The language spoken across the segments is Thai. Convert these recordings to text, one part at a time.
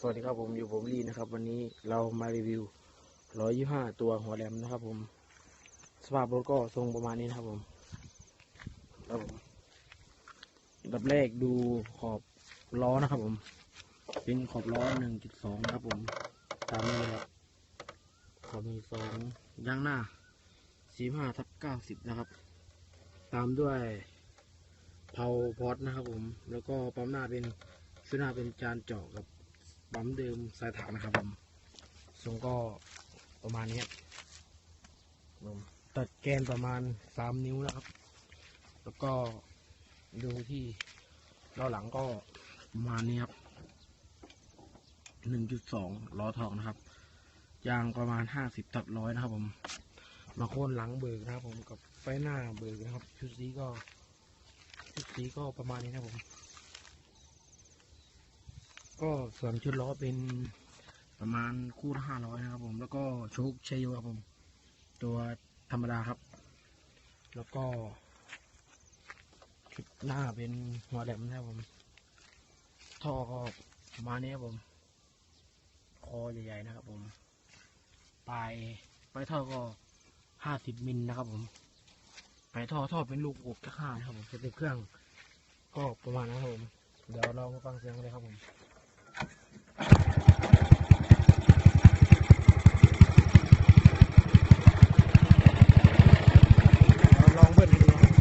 สวัสดีครับผมอยู่ผมลีนะครับ วันนี้เรามารีวิว 125 ตัวหัวแหลมนะครับ ผม สภาพรถก็ทรงประมาณนี้นะครับผมครับผมดับแรกดูขอบล้อนะครับ ผม เป็นขอบล้อ 1.2นะครับ ผม ตามนี้เลยครับขอบ1.2ยางหน้า 45ทับ90 นะครับ ตามด้วยเพาพอดนะครับ ผม แล้วก็ปั๊มหน้าเป็นชุดหน้าเป็นจานเจาะกับ ปั๊มเดิมสายถังนะครับผมทรงก็ประมาณนี้ครับผมตัดแกนประมาณสามนิ้วนะครับ แล้วก็ดูที่ล้อหลังก็ประมาณนี้ครับหนึ่งจุดสองล้อทองนะครับยางประมาณห้าสิบตัดร้อยนะครับผม มาโค่นหลังเบิกนะครับ ผมกับไฟหน้าเบิกนะครับ ชุดสีก็ชุดสีก็ประมาณนี้นะครับผม ก็ส่วนชุดล้อเป็นประมาณคู่ละห้าร้อยนะครับผม แล้วก็โชคชัยโยครับผม ตัวธรรมดาครับ แล้วก็ชุดหน้าเป็นหัวแหลมนะครับผม ท่อก็ประมาณนี้ครับผม คอใหญ่ๆนะครับผมปลายปลายท่อก็ห้าสิบมิลนะครับผมปลายท่อท่อเป็นลูกอกข้านะครับผมจะเป็นเครื่องก็ประมาณนั้นครับผม เดี๋ยวเรามาฟังเสียงกันเลยครับผมลองเบิ้ลดูครับ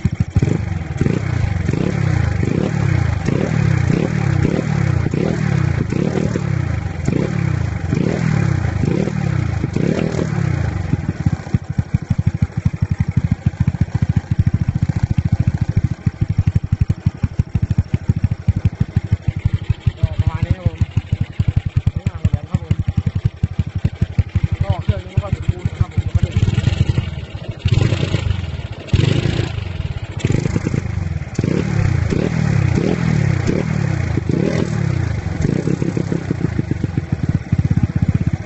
ก็ประมาณนี้ครับผมนี่งานของแดนครับผมก็เครื่องนี้ก็สมบูรณ์นะครับผมก็ได้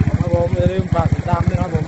ครับผม อย่าลืมฝากติดตามด้วยครับผม